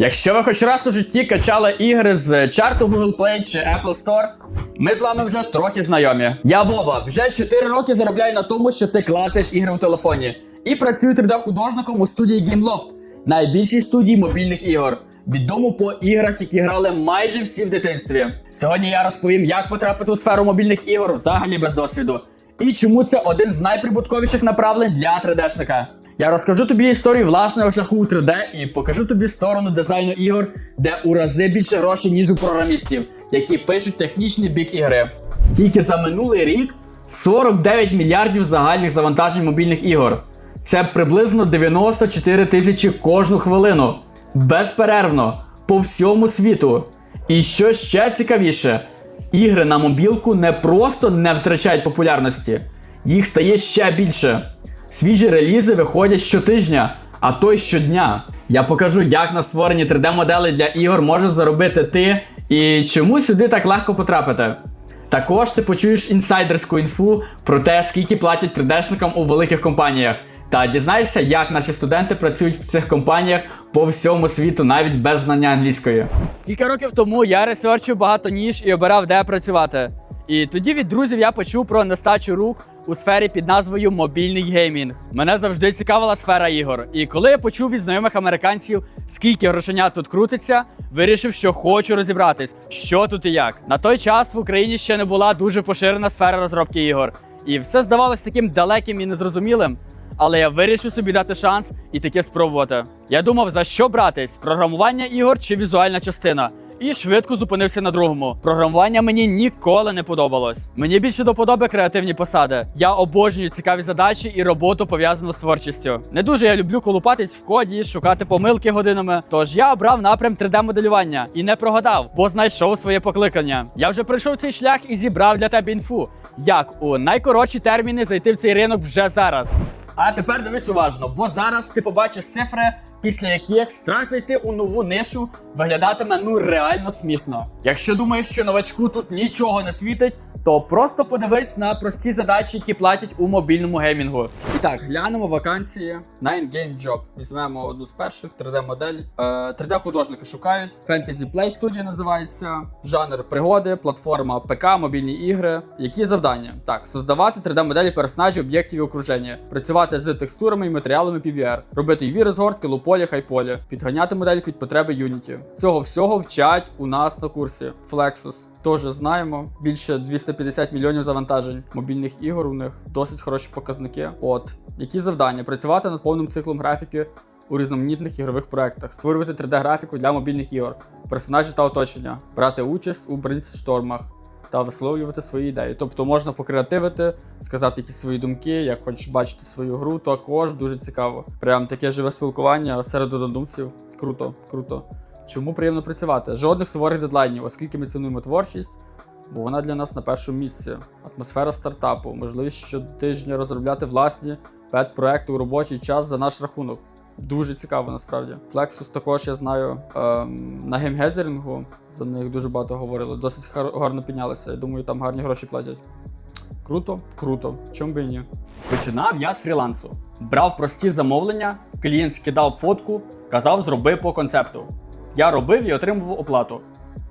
Якщо ви хоч раз у житті качали ігри з чарту Google Play чи Apple Store, ми з вами вже трохи знайомі. Я Вова, вже 4 роки заробляю на тому, що ти клацаєш ігри у телефоні. І працюю 3D-художником у студії GameLoft, найбільшій студії мобільних ігор. Відомо по іграх, які грали майже всі в дитинстві. Сьогодні я розповім, як потрапити у сферу мобільних ігор взагалі без досвіду. І чому це один з найприбутковіших направлень для 3D-шника. Я розкажу тобі історію власного шляху у 3D і покажу тобі сторону дизайну ігор, де у рази більше грошей, ніж у програмістів, які пишуть технічний бік ігри. Тільки за минулий рік 49 мільярдів загальних завантажень мобільних ігор. Це приблизно 94 тисячі кожну хвилину. Безперервно, по всьому світу. І що ще цікавіше, ігри на мобілку не просто не втрачають популярності, їх стає ще більше. Свіжі релізи виходять щотижня, а то й щодня. Я покажу, як на створенні 3D-моделей для ігор можеш заробити ти і чому сюди так легко потрапити. Також ти почуєш інсайдерську інфу про те, скільки платять 3D-шникам у великих компаніях. Та дізнаєшся, як наші студенти працюють в цих компаніях по всьому світу, навіть без знання англійської. Кілька років тому я ресерчив багато ніж і обирав, де працювати. І тоді від друзів я почув про нестачу рук у сфері під назвою мобільний геймінг. Мене завжди цікавила сфера ігор. І коли я почув від знайомих американців, скільки грошенят тут крутиться, вирішив, що хочу розібратись, що тут і як. На той час в Україні ще не була дуже поширена сфера розробки ігор, і все здавалось таким далеким і незрозумілим. Але я вирішив собі дати шанс і таке спробувати. Я думав, за що братись: програмування ігор чи візуальна частина. І швидко зупинився на другому. Програмування мені ніколи не подобалось. Мені більше до подоби креативні посади. Я обожнюю цікаві задачі і роботу пов'язану з творчістю. Не дуже я люблю колупатись в коді, шукати помилки годинами. Тож я обрав напрям 3D-моделювання і не прогадав, бо знайшов своє покликання. Я вже пройшов цей шлях і зібрав для тебе інфу, як у найкоротші терміни зайти в цей ринок вже зараз. А тепер дивись уважно, бо зараз ти побачиш цифри, після яких страх зайти у нову нишу виглядатиме ну реально смішно. Якщо думаєш, що новачку тут нічого не світить, то просто подивись на прості задачі, які платять у мобільному геймінгу. І так, глянемо вакансії на Game Job. Візьмемо одну з перших 3D-модель. Е, 3D-художники шукають. Fantasy Play Studio називається. Жанр пригоди, платформа ПК, мобільні ігри. Які завдання? Так, создавати 3D-моделі персонажів, об'єктів і окруження, працювати з текстурами і матеріалами PBR, робити UV розгортки, луполі, хайполі, підганяти модель під потреби Unity. Цього всього вчать у нас на курсі. Flexus. Теж знаємо більше 250 мільйонів завантажень мобільних ігор. У них досить хороші показники. От які завдання: працювати над повним циклом графіки у різноманітних ігрових проектах, створювати 3D-графіку для мобільних ігор, персонажі та оточення, брати участь у брейнштормах та висловлювати свої ідеї. Тобто можна покреативити, сказати якісь свої думки, як хочеш бачити свою гру, також дуже цікаво. Прям таке живе спілкування серед однодумців. Круто, круто. Чому приємно працювати? Жодних суворих дедлайнів, оскільки ми цінуємо творчість, бо вона для нас на першому місці. Атмосфера стартапу, можливість щотижня розробляти власні пет-проекти у робочий час за наш рахунок. Дуже цікаво насправді. Flexus також я знаю ем, на геймгезерінгу, за них дуже багато говорили. Досить гар- гарно піднялися. Я думаю, там гарні гроші платять. Круто, круто. Чому би і ні? Починав я з фрілансу. Брав прості замовлення, клієнт скидав фотку, казав, зроби по концепту. Я робив і отримував оплату.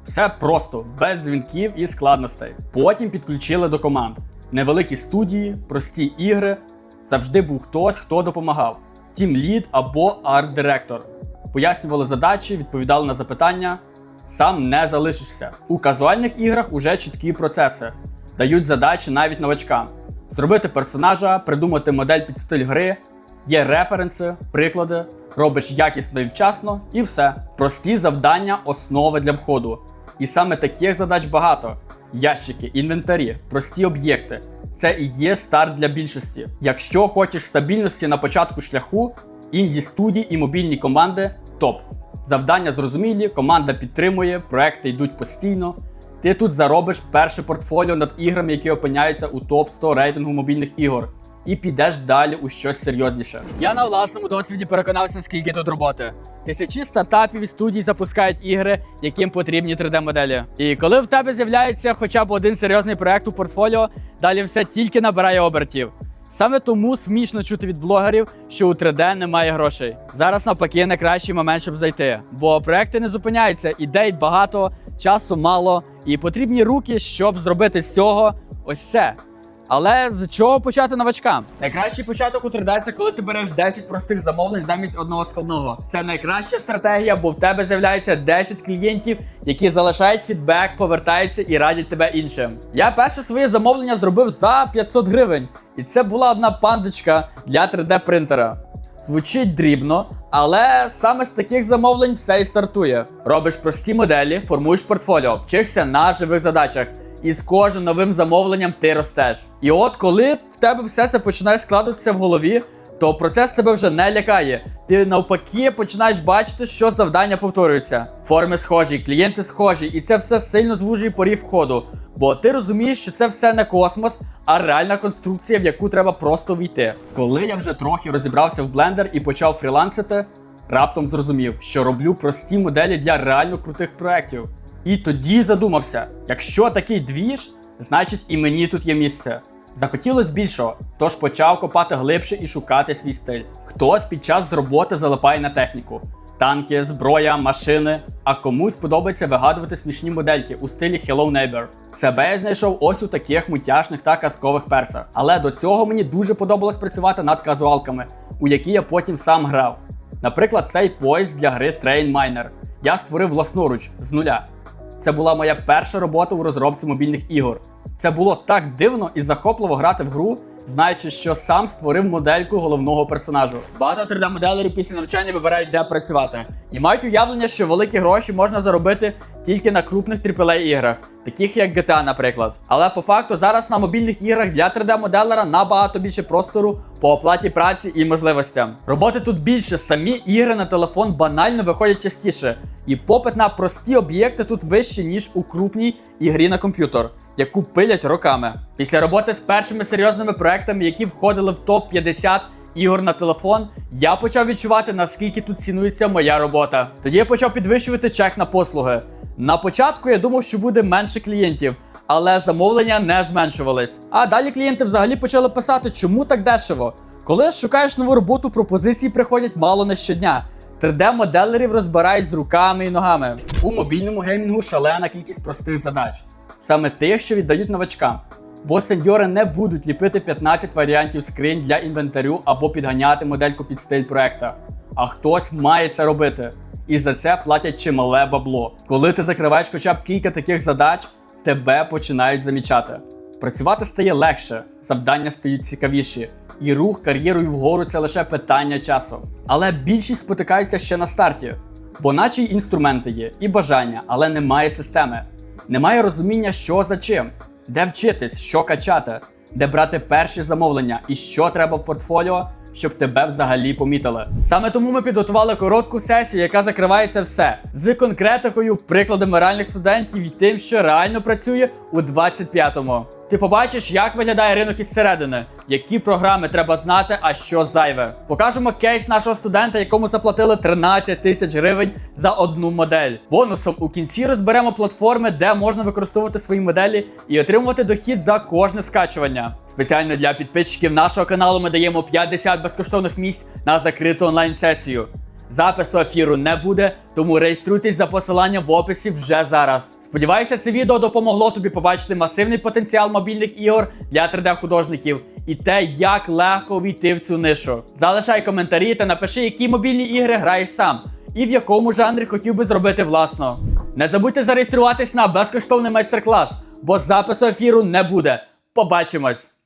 Все просто, без дзвінків і складностей. Потім підключили до команд. Невеликі студії, прості ігри. Завжди був хтось, хто допомагав. Тім лід або арт-директор. Пояснювали задачі, відповідали на запитання. Сам не залишишся. У казуальних іграх уже чіткі процеси. Дають задачі навіть новачкам. Зробити персонажа, придумати модель під стиль гри, є референси, приклади, робиш якісно і вчасно, і все. Прості завдання, основи для входу. І саме таких задач багато: ящики, інвентарі, прості об'єкти. Це і є старт для більшості. Якщо хочеш стабільності на початку шляху, інді студії і мобільні команди топ. Завдання зрозумілі, команда підтримує, проекти йдуть постійно. Ти тут заробиш перше портфоліо над іграми, які опиняються у топ 100 рейтингу мобільних ігор, і підеш далі у щось серйозніше. Я на власному досвіді переконався, скільки тут роботи. Тисячі стартапів і студій запускають ігри, яким потрібні 3D-моделі. І коли в тебе з'являється хоча б один серйозний проект у портфоліо, далі все тільки набирає обертів. Саме тому смішно чути від блогерів, що у 3D немає грошей. Зараз навпаки найкращий момент, щоб зайти. Бо проекти не зупиняються, ідей багато, часу мало, і потрібні руки, щоб зробити з цього ось все. Але з чого почати новачкам? Найкращий початок у 3D – це коли ти береш 10 простих замовлень замість одного складного. Це найкраща стратегія, бо в тебе з'являється 10 клієнтів, які залишають фідбек, повертаються і радять тебе іншим. Я перше своє замовлення зробив за 500 гривень, і це була одна пандочка для 3D принтера. Звучить дрібно, але саме з таких замовлень все і стартує. Робиш прості моделі, формуєш портфоліо, вчишся на живих задачах. І з кожним новим замовленням ти ростеш. І от коли в тебе все це починає складатися в голові, то процес тебе вже не лякає. Ти навпаки починаєш бачити, що завдання повторюються. Форми схожі, клієнти схожі, і це все сильно звужує порів входу. Бо ти розумієш, що це все не космос, а реальна конструкція, в яку треба просто війти. Коли я вже трохи розібрався в Blender і почав фрілансити, раптом зрозумів, що роблю прості моделі для реально крутих проєктів. І тоді задумався: якщо такий двіж, значить і мені тут є місце. Захотілось більшого, тож почав копати глибше і шукати свій стиль. Хтось під час роботи залипає на техніку. Танки, зброя, машини. А комусь подобається вигадувати смішні модельки у стилі Hello Neighbor. Себе я знайшов ось у таких мультяшних та казкових персах. Але до цього мені дуже подобалось працювати над казуалками, у які я потім сам грав. Наприклад, цей поїзд для гри Train Miner я створив власноруч з нуля. Це була моя перша робота у розробці мобільних ігор. Це було так дивно і захопливо грати в гру, знаючи, що сам створив модельку головного персонажу. Багато 3D-моделерів після навчання вибирають, де працювати, і мають уявлення, що великі гроші можна заробити тільки на крупних AAA іграх, таких як GTA, наприклад. Але по факту зараз на мобільних іграх для 3D-моделера набагато більше простору по оплаті праці і можливостям. Роботи тут більше, самі ігри на телефон банально виходять частіше. І попит на прості об'єкти тут вищий, ніж у крупній ігрі на комп'ютер, яку пилять роками. Після роботи з першими серйозними проектами, які входили в топ 50 ігор на телефон, я почав відчувати, наскільки тут цінується моя робота. Тоді я почав підвищувати чек на послуги. На початку я думав, що буде менше клієнтів, але замовлення не зменшувались. А далі клієнти взагалі почали писати, чому так дешево. Коли шукаєш нову роботу, пропозиції приходять мало не щодня. 3D-моделерів розбирають з руками і ногами. У мобільному геймінгу шалена кількість простих задач, саме тих, що віддають новачкам. Бо сеньори не будуть ліпити 15 варіантів скринь для інвентарю або підганяти модельку під стиль проекта. А хтось має це робити. І за це платять чимале бабло. Коли ти закриваєш хоча б кілька таких задач, тебе починають замічати. Працювати стає легше, завдання стають цікавіші, і рух кар'єрою вгору це лише питання часу. Але більшість спотикаються ще на старті, бо наче й інструменти є, і бажання, але немає системи. Немає розуміння, що за чим, де вчитись, що качати, де брати перші замовлення і що треба в портфоліо, щоб тебе взагалі помітили. Саме тому ми підготували коротку сесію, яка закривається все з конкретикою, прикладами реальних студентів і тим, що реально працює у 25-му. Ти побачиш, як виглядає ринок із середини, які програми треба знати, а що зайве. Покажемо кейс нашого студента, якому заплатили 13 тисяч гривень за одну модель. Бонусом у кінці розберемо платформи, де можна використовувати свої моделі і отримувати дохід за кожне скачування. Спеціально для підписчиків нашого каналу ми даємо 50 безкоштовних місць на закриту онлайн-сесію. Запису ефіру не буде, тому реєструйтесь за посиланням в описі вже зараз. Сподіваюся, це відео допомогло тобі побачити масивний потенціал мобільних ігор для 3D-художників і те, як легко увійти в цю нишу. Залишай коментарі та напиши, які мобільні ігри граєш сам, і в якому жанрі хотів би зробити власно. Не забудьте зареєструватись на безкоштовний майстер-клас, бо запису ефіру не буде. Побачимось!